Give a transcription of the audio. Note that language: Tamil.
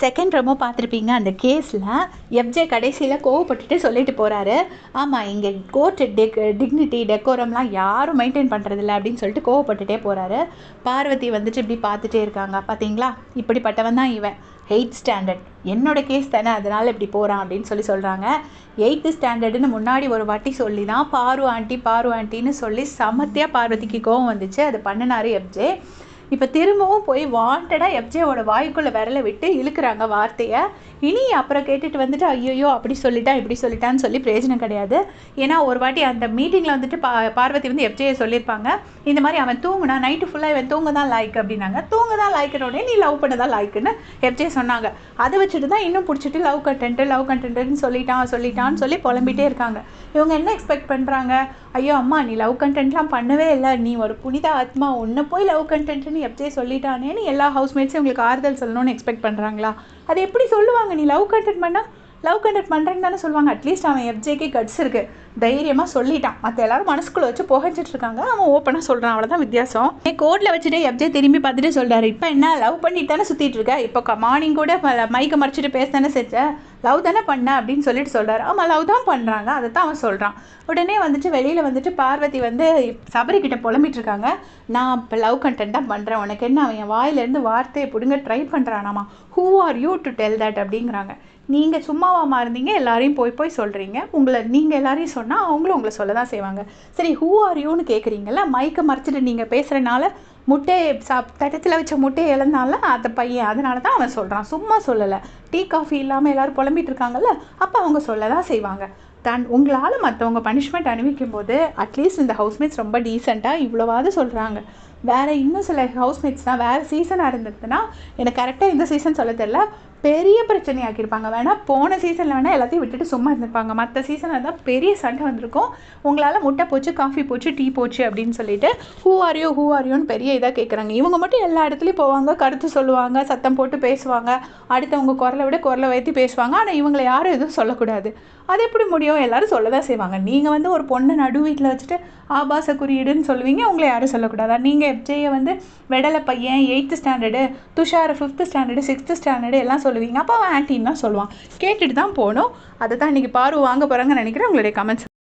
செகண்ட் ப்ரோமோ பார்த்துருப்பீங்க அந்த கேஸில் எஃப்ஜே கடைசியில் கோவப்பட்டுட்டு சொல்லிட்டு போகிறாரு ஆமாம் இங்கே கோர்ட்டு டெக் டிக்னிட்டி டெக்கோரம்லாம் யாரும் மெயின்டைன் பண்ணுறதில்ல அப்படின்னு சொல்லிட்டு கோவப்பட்டுட்டே போகிறாரு பார்வதி வந்துட்டு இப்படி பார்த்துட்டே இருக்காங்க. பார்த்தீங்களா இப்படிப்பட்டவன் தான் இவன். எயிட் ஸ்டாண்டர்ட் என்னோட கேஸ் தானே அதனால் இப்படி போகிறான் அப்படின்னு சொல்லி சொல்கிறாங்க எயித்து ஸ்டாண்டர்டுன்னு முன்னாடி ஒரு வாட்டி சொல்லி தான் பாரு ஆண்டி பாரு ஆண்டின்னு சொல்லி சமத்தியாக பார்வதிக்கு கோவம் வந்துச்சு. அது பண்ணினாரு எஃப்ஜே இப்போ திரும்பவும் போய் வாண்டடாக எஃப்ஜேவோட வாய்க்குள்ளே விரல விட்டு இழுக்கிறாங்க வார்த்தையை. இனி அப்புறம் கேட்டுட்டு வந்துட்டு ஐயோ அப்படி சொல்லிட்டா இப்படி சொல்லிட்டான்னு சொல்லி பிரயோஜனம் கிடையாது. ஏன்னா ஒரு வாட்டி அந்த மீட்டிங்கில் வந்துட்டு பா பார்வதி வந்து எஃப்ஜேயை சொல்லியிருப்பாங்க. இந்த மாதிரி அவன் தூங்குனா நைட்டு ஃபுல்லாக இவன் தூங்க தான் லாய்க்கு அப்படின்னாங்க. தூங்க தான் லாய்க்கிறோடனே நீ லவ் பண்ண தான் லாய்க்குன்னு எஃப்ஜே சொன்னாங்க. அதை வச்சுட்டு தான் இன்னும் பிடிச்சிட்டு லவ் கண்டென்ட்டு லவ் கண்டென்ட்டுன்னு சொல்லிட்டான் சொல்லிட்டான்னு சொல்லி புலம்பிட்டே இருக்காங்க. இவங்க என்ன எக்ஸ்பெக்ட் பண்ணுறாங்க ஐயோ அம்மா நீ லவ் கண்டென்ட்லாம் பண்ணவே இல்லை. நீ ஒரு புனித ஆத்மா. ஒன்று போய் லவ் கண்டென்ட்னு எப்ஜே சொல்லிட்டானேன்னு எல்லா ஹவுஸ்மேட்ஸும் உங்களுக்கு ஆறுதல் சொல்லணும்னு எக்ஸ்பெக்ட் பண்ணுறாங்களா அது எப்படி சொல்லுவாங்க? நீ லவ் கண்டெக்ட் பண்ணால் லவ் கண்டெக்ட் பண்ணுறேன்னு தானே சொல்லுவாங்க. அட்லீஸ்ட் அவன் எஃப்ஜேக்கு கட்ஸ் இருக்குது தைரியமாக சொல்லிட்டான். மற்ற எல்லாரும் மனசுக்குள்ளே வச்சு புகஞ்சிட்டு இருக்காங்க. அவன் ஓப்பனாக சொல்கிறான் அவ்வளோதான் வித்தியாசம். கோர்ட்டில் வச்சுட்டு எஃப்ஜே திரும்பி பார்த்துட்டு சொல்கிறாரு இப்போ என்ன? லவ் பண்ணிட்டு தானே சுற்றிட்டு இருக்க? இப்போ மார்னிங் கூட மைக்கை மறைச்சிட்டு பேச தானே செஞ்சேன் லவ் தானே பண்ண அப்படின்னு சொல்லிட்டு சொல்கிறாரு ஆமாம் லவ் தான் பண்ணுறாங்க அதை தான் அவன் சொல்கிறான் உடனே வந்துட்டு வெளியில் வந்துட்டு பார்வதி வந்து சபரி கிட்ட புலம்பிட்டு இருக்காங்க. நான் இப்போ லவ் கண்டென்ட் தான் பண்ணுறேன் உனக்கு என்ன? அவன் என் வாயிலேருந்து வார்த்தையை பிடுங்க try பண்ணுறானாமா who are you to tell that அப்படிங்கிறாங்க. நீங்கள் சும்மாவாமா இருந்தீங்க எல்லாரையும் போய் போய் சொல்கிறீங்க உங்களை நீங்கள் எல்லாரையும் சொன்னால் அவங்களும் உங்களை சொல்ல தான் செய்வாங்க. சரி ஹூ ஆர் யூன்னு கேட்குறீங்கல்ல மைக்கை மறைச்சிட்டு நீங்கள் பேசுகிறனால முட்டையை சாப் தட்டத்தில் வச்ச முட்டையை இழந்தால அந்த பையன் அதனால தான் அவன் சொல்கிறான் சும்மா சொல்லலை. டீ காஃபி இல்லாமல் எல்லோரும் புலம்பிட்டு இருக்காங்கல்ல அப்போ அவங்க சொல்ல தான் செய்வாங்க. தன் உங்களால் மற்றவங்க பனிஷ்மெண்ட் அனுபவிக்கும் போது அட்லீஸ்ட் இந்த ஹவுஸ்மேட்ஸ் ரொம்ப டீசெண்டாக இவ்வளோவாது சொல்கிறாங்க வேறு இன்னும் சில ஹவுஸ்மேட்ஸ்னால் வேறு சீசனாக இருந்ததுன்னா எனக்கு கரெக்டாக இந்த சீசன் சொல்ல தெரில பெரிய பிரச்சனையாக்கியிருப்பாங்க வேணால் போன சீசனில் வேணால் எல்லாத்தையும் விட்டுட்டு சும்மா இருந்திருப்பாங்க. மற்ற சீசனில் தான் பெரிய சண்டை வந்திருக்கும். உங்களால் முட்டை போச்சு காஃபி போச்சு டீ போச்சு அப்படின்னு சொல்லிட்டு ஹூ ஆரியோ ஹூ ஆரியோன்னு பெரிய இதாக கேட்குறாங்க இவங்க மட்டும் எல்லா இடத்துலையும் போவாங்க கருத்து சொல்லுவாங்க சத்தம் போட்டு பேசுவாங்க. அடுத்தவங்க குரலை விட குரலை வைத்து பேசுவாங்க. ஆனால் இவங்களை யாரும் எதுவும் சொல்லக்கூடாது. அது எப்படி முடியும்? எல்லாரும் சொல்ல தான் செய்வாங்க. நீங்கள் வந்து ஒரு பொண்ணை நடு வீட்டில் வச்சுட்டு ஆபாச குறியீடுன்னு சொல்லுவீங்க. உங்களை யாரும் சொல்லக்கூடாதா? நீங்கள் எஃப்ஜேயை வந்து வெடலை பையன் eighth standard Tushar fifth standard sixth standard எல்லாம் சொல்லுவீங்க. அப்போ அவன் ஆன்டின்னு தான் சொல்லுவான். கேட்டுட்டு தான் போகணும். அதை தான் இன்றைக்கி பாரு வாங்க போகிறாங்கன்னு நினைக்கிறேன். உங்களுடைய கமெண்ட்ஸ்